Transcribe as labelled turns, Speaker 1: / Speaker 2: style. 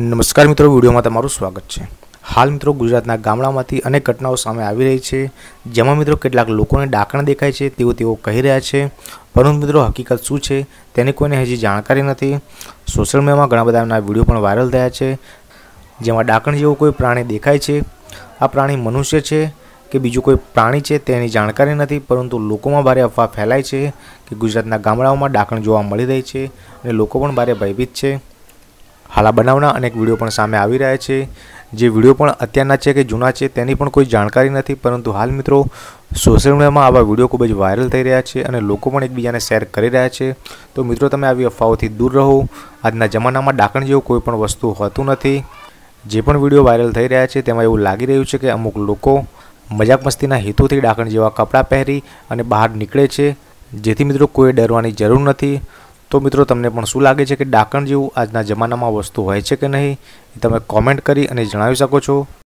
Speaker 1: નમસ્કાર મિત્રો, વિડીયોમાં તમારું સ્વાગત છે. હાલ મિત્રો, ગુજરાતના ગામડામાંથી અનેક ઘટનાઓ સામે આવી રહી છે. જેમાં મિત્રો કેટલાક લોકોને ડાકણ દેખાય છે તેવું તેઓ કહી રહ્યા છે. પરંતુ મિત્રો, હકીકત શું છે, તેની કોઈને હજી જાણકારી નથી. સોશિયલ મીડિયામાં ઘણા બધા એમના વીડિયો પણ વાયરલ થયા છે, જેમાં ડાકણ જેવું કોઈ પ્રાણી દેખાય છે. આ પ્રાણી મનુષ્ય છે કે બીજું કોઈ પ્રાણી છે તેની જાણકારી નથી, પરંતુ લોકોમાં ભારે અફવા ફેલાય છે કે ગુજરાતના ગામડાઓમાં ડાકણ જોવા મળી રહી છે અને લોકો પણ ભારે ભયભીત છે. હાલ બનાવના અનેક વીડિયો પણ સામે આવી રહ્યા છે. જે વીડિયો પણ અત્યારના છે કે જૂના છે તેની પણ કોઈ જાણકારી નથી, પરંતુ હાલ મિત્રો સોશિયલ મીડિયામાં આવા વીડિયો ખૂબ જ વાયરલ થઈ રહ્યા છે અને લોકો પણ એકબીજાને શેર કરી રહ્યા છે. તો મિત્રો તમે આવી અફવાઓથી દૂર રહો. આજના જમાનામાં ડાકણ જેવું કોઈ પણ વસ્તુ હોતું નથી. જે પણ વીડિયો વાયરલ થઈ રહ્યા છે તેમાં એવું લાગી રહ્યું છે કે અમુક લોકો મજાક મસ્તીના હેતુથી ડાકણ જેવા કપડાં પહેરી અને બહાર નીકળે છે. જેથી મિત્રો કોઈ ડરવાની જરૂર નથી. તો મિત્રો, તમને પણ શું લાગે છે કે ડાકણ જેવું આજના જમાનામાં વસ્તુ હોય છે કે નહીં? તમે કોમેન્ટ કરી અને જણાવી શકો છો.